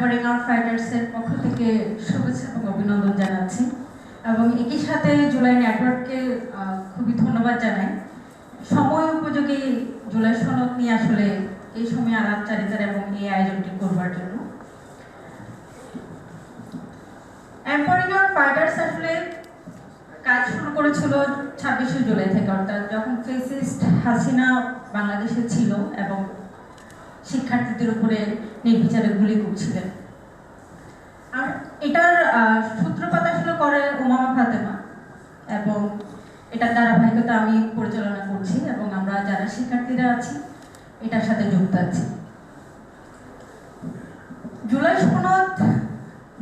Out ফাইটার্সের পক্ষ থেকে শুভেচ্ছা এবং অভিনন্দন জানাচ্ছি। এবং একই সাথে জুলাই নেটওয়ার্ককে খুবই ধন্যবাদ জানাই। সময় উপযোগী জুলাই সনদ নিয়ে আসলে এই সময় আলাপচারিতার এবং এই আয়োজনটি করবার জন্য। এম্পারিং আউট ফাইটার্স আসলে কাজ শুরু করেছিল ছাব্বিশে জুলাই থেকে, অর্থাৎ যখন ফেসিস্ট হাসিনা বাংলাদেশে ছিল এবং শিক্ষার্থীদের উপরে নির্বিচারে গুলি করছিলেন। আর এটার সূত্রপাত আসলে করে উমামা ফাতেমা। এবং এটার ধারাবাহিকতা আমি পরিচালনা করছি এবং আমরা যারা শিক্ষার্থীরা আছি, এটার সাথে যুক্ত আছি। জুলাই সনদ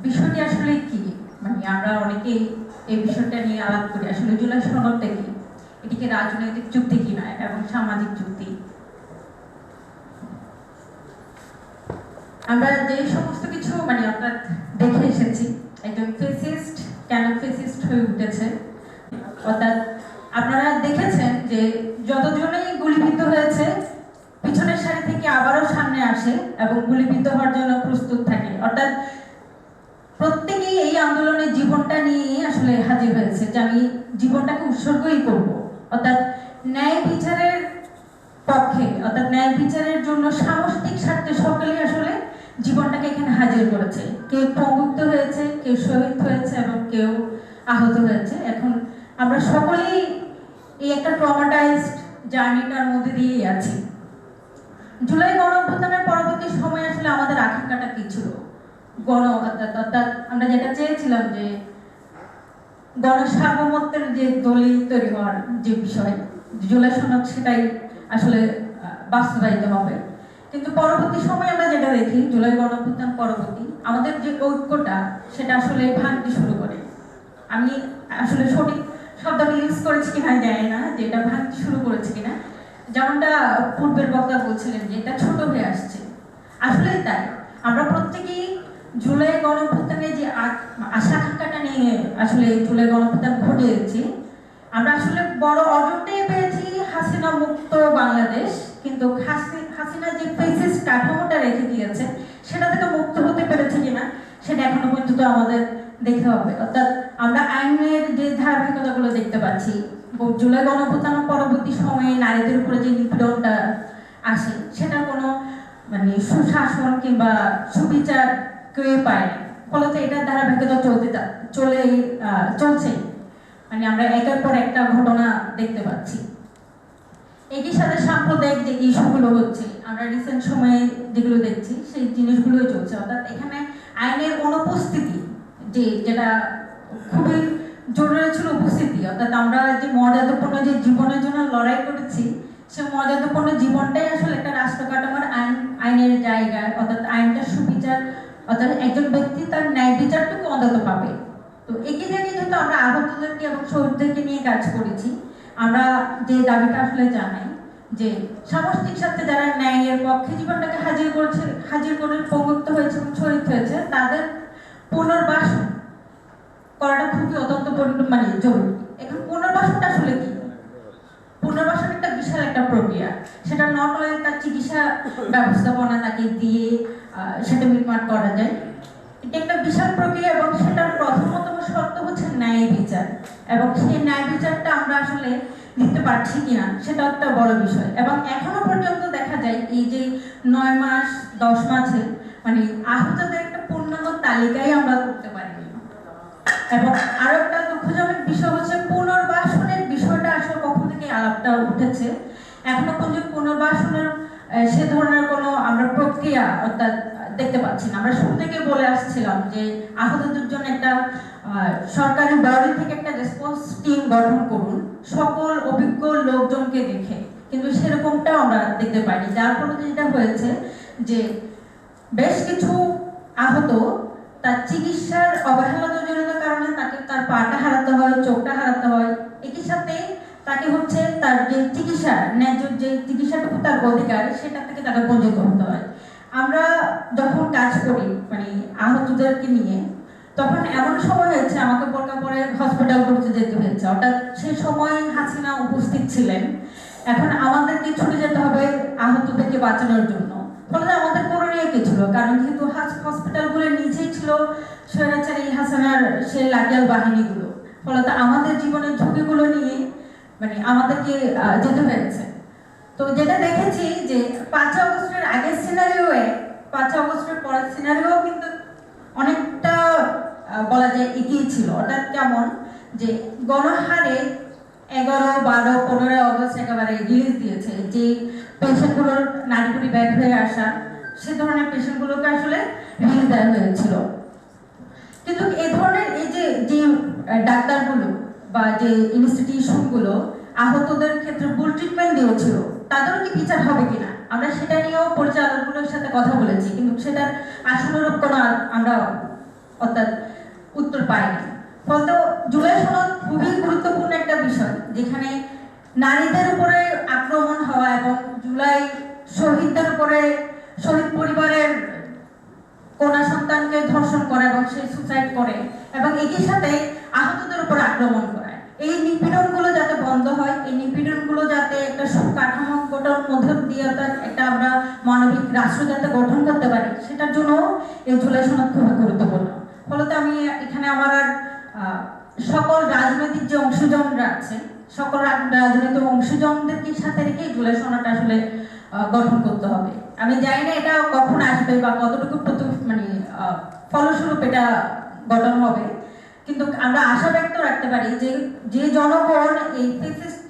বিষয়টি আসলে কি? মানে আমরা অনেকেই এই বিষয়টা নিয়ে আলাপ করি। আসলে জুলাই সনদটা কি? এটিকে রাজনৈতিক চুক্তি কিনা এবং সামাজিক চুক্তি? আমরা যে সমস্ত কিছু মানে আমরা দেখে এসেছি, একজন ফেসিস্ট কেন ফেসিস্ট হয়ে উঠেছে? অর্থাৎ আপনারা দেখেছেন যে যতজনেই গুলিবিদ্ধ হয়েছে, পিছনের সারি থেকে আবারও সামনে আসে এবং গুলিবিদ্ধ হওয়ার জন্য প্রস্তুত থাকে। অর্থাৎ প্রত্যেকেই এই আন্দোলনে জীবনটা নিয়ে আসলে হাজির হয়েছে যে আমি জীবনটাকে উৎসর্গই করব। অর্থাৎ ন্যায় বিচারের পক্ষে, অর্থাৎ ন্যায় বিচারের জন্য সামষ্টিক স্বার্থে সকলেই আসলে জীবনটাকে এখানে হাজির করেছে। কেউ পঙ্গুক্ত হয়েছে, কেউ শহীদ হয়েছে এবং কেউ আহত হয়েছে। এখন আমরা সকলেই এই একটা ট্রমাটাইজড জার্নিটার মধ্যে দিয়েই আছি। জুলাই গণ অভ্যুত্থানের পরবর্তী সময় আসলে আমাদের আকাঙ্ক্ষাটা কি ছিল? গণ, অর্থাৎ অর্থাৎ আমরা যেটা চেয়েছিলাম যে গণসার্বমত্বের যে দলিল তৈরি হওয়ার যে বিষয়, জুলাই সনদ সেটাই আসলে বাস্তবায়িত হবে। কিন্তু পরবর্তী সময় আমরা যেটা দেখি, জুলাই গণঅভ্যুত্থান পরবর্তী, আমাদের যে ঐক্যটা, সেটা আসলে ভাঙতে শুরু করে। আমি আসলে সঠিক শব্দটা ইউজ করেছি কিনা জানি না, যে এটা ভাঙতে শুরু করেছে কিনা। যেমনটা পূর্বের বক্তা বলছিলেন যে, এটা ছোট হয়ে আসছে। আসলে তাই। আমরা প্রত্যেকেই জুলাই গণঅভ্যুত্থানের যে আশা আকাঙ্ক্ষাটা নিয়ে আসলে জুলাই গণঅভ্যুত্থান ঘটিয়েছি আমরা আসলে বড় অর্জনটাই পেয়েছি হাসিনা মুক্ত বাংলাদেশ, কিন্তু হাসি- হাসিনা যে ফেসিস কাঠামোটা রেখে দিয়েছে সেটা থেকে মুক্ত হতে পেরেছে কিনা সেটা এখনও পর্যন্ত আমাদের দেখতে হবে। অর্থাৎ আমরা আইনের যে ধারাবাহিকতাগুলো দেখতে পাচ্ছি জুলাই গণঅভ্যুত্থানের পরবর্তী সময়ে নারীদের উপরে যে নিপীড়নটা আসে সেটা কোনো মানে সুশাসন কিংবা সুবিচার কেউ পায়নি ফলত এটার ধারাবাহিকতা চলতে চলে আহ, চলছেই মানে আমরা একের পর একটা ঘটনা দেখতে পাচ্ছি। একই সাথে সাম্প্রদায়িক যে ইস্যুগুলো হচ্ছে, আমরা রিসেন্ট সময়ে যেগুলো দেখছি, সেই জিনিসগুলোই চলছে। অর্থাৎ এখানে আইনের অনুপস্থিতি যে, যেটা খুবই জরুরি ছিল উপস্থিতি, অর্থাৎ আমরা যে মর্যাদাপূর্ণ যে জীবনের জন্য লড়াই করেছি সে মর্যাদাপূর্ণ জীবনটাই আসলে একটা রাষ্ট্র কাঠামোর আইন, আইনের জায়গায় অর্থাৎ আইনটা সুবিচার, অর্থাৎ একজন ব্যক্তি তার ন্যায় বিচারটুকু অন্তত পাবে। তো একই জায়গায় যেহেতু আমরা আহতদেরকে এবং শহীদদেরকে নিয়ে কাজ করেছি আমরা যে দাবিটা আসলে জানাই, যে সামষ্টিক স্বার্থে যারা ন্যায়ের পক্ষে জীবনটাকে হাজির করেছে, হাজির করে পঙ্গুত্ব হয়েছে এবং হয়েছে, তাদের পুনর্বাসন করাটা খুবই অত্যন্ত মানে জরুরি। এখন পুনর্বাসনটা আসলে কি? পুনর্বাসন একটা বিশাল একটা প্রক্রিয়া। সেটা নট তার চিকিৎসা ব্যবস্থাপনা তাকে দিয়ে সেটা মিটমাট করা যায়, এটা একটা বিশাল প্রক্রিয়া এবং সেটার প্রথমতম শর্ত হচ্ছে ন্যায় বিচার। এবং সেই ন্যায় বিচারটা আসলে দিতে পারছি কিনা, সেটা একটা বড় বিষয়। এবং এখনও পর্যন্ত দেখা যায় এই যে নয় মাস, দশ মাসে মানে আহতদের একটা পূর্ণাঙ্গ তালিকাই আমরা করতে পারিনি। এবং আরও একটা দুঃখজনক বিষয় হচ্ছে পুনর্বাসনের বিষয়টা আসলে কখন থেকে আলাপটা উঠেছে? এখনও পর্যন্ত পুনর্বাসনের সে ধরনের কোনো আমরা প্রক্রিয়া অর্থাৎ দেখতে পাচ্ছি না আমরা শুরু থেকে বলে আসছিলাম যে আহতদের জন্য একটা আহ, সরকারি বডি থেকে একটা রেসপন্স টিম গঠন করুন। সকল অভিজ্ঞ লোকজনকে দেখে। কিন্তু সেরকমটাও আমরা দেখতে পাইনি। যার ফলে যেটা হয়েছে যে বেশ কিছু আহত তার চিকিৎসার অবহেলাজনিত কারণে তাকে তার পাটা হারাতে হয় চোখটা হারাতে হয়। একই সাথে তাকে হচ্ছে তার যে চিকিৎসা ন্যায্য যে চিকিৎসাটুকু তার অধিকার সেটা থেকে তাকে বঞ্চিত হতে হয়। আমরা যখন কাজ করি মানে আহতদেরকে নিয়ে, তখন এমন সময় হয়েছে, আমাকে পরে হসপিটাল করতে যেতে হয়েছে। অর্থাৎ সেই সময় হাসিনা উপস্থিত ছিলেন। এখন আমাদেরকে ছুটে যেতে হবে আহতদেরকে বাঁচানোর জন্য। ফলে আমাদের করণীয় কি ছিল? কারণ যেহেতু হসপিটালগুলো নিচেই ছিল, স্বৈরাচারী হাসানার সে লাকিয়াল বাহিনীগুলো। ফলত আমাদের জীবনের ঝুঁকিগুলো নিয়ে মানে আমাদেরকে যেতে হয়েছে। তো যেটা দেখেছি যে পাঁচ আগস্টের আগের সিনারিওয়ে পাঁচ আগস্টের পরের সিনারিও কিন্তু অনেকটা বলা যায় এগিয়ে ছিল। অর্থাৎ কেমন? যে গণহারে এগারো, বারো, পনেরোই অগস্ট একেবারে রিলিজ দিয়েছে। যে পেশেন্টগুলোর নারীগুলি ব্যাট হয়ে আসা, সে ধরনের পেশেন্টগুলোকে আসলে রিলিজ দেওয়া হয়েছিল। কিন্তু এ ধরনের এই যে যে ডাক্তারগুলো বা যে ইনস্টিটিউশনগুলো আহতদের ক্ষেত্রে ভুল ট্রিটমেন্ট দিয়েছিল। তাদেরও কি বিচার হবে কিনা? আমরা সেটা নিয়েও পরিচালকগুলোর সাথে কথা বলেছি, কিন্তু সেটার আসলরূপ কোনো আমরা অর্থাৎ উত্তর পাইনি। ফলত জুলাই সনদ খুবই গুরুত্বপূর্ণ একটা বিষয়, যেখানে নারীদের উপরে আক্রমণ হওয়া এবং জুলাই শহীদদের উপরে শহীদ পরিবারের কন্যা সন্তানকে ধর্ষণ করে এবং সে সুসাইড করে, এবং একই সাথে আহতদের উপর আক্রমণ করে এই নিপীড়নগুলো যাতে বন্ধ হয় এই নিপীড়নগুলো যাতে একটা সুকাঠামোগতর মধ্য একটা আমরা মানবিক রাষ্ট্র যাতে গঠন করতে পারি, সেটার জন্য এই জুলাই সনদ খুবই গুরুত্বপূর্ণ। ফলত আমি এখানে আমার আর সকল রাজনৈতিক যে অংশজনরা আছে, সকল রাজনৈতিক অংশজনদেরকে সাথে রেখে জুলাই সনদটা আসলে গঠন করতে হবে। আমি জানি না এটা কখন আসবে বা কতটুকু প্রতি মানে ফলস্বরূপ এটা গঠন হবে, কিন্তু আমরা আশা ব্যক্ত রাখতে পারি যে যে জনগণ এই ফেসিস্ট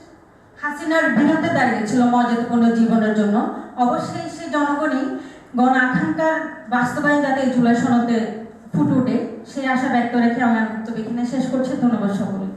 হাসিনার বিরুদ্ধে দাঁড়িয়েছিল মর্যাদাপূর্ণ জীবনের জন্য। অবশ্যই সেই জনগণই গণ আকাঙ্ক্ষার বাস্তবায়ন যাতে জুলাই সনদে ফুটে ওঠে, সেই আশা ব্যক্ত রেখে আমার বক্তব্য এখানে শেষ করছি। ধন্যবাদ সকলকে।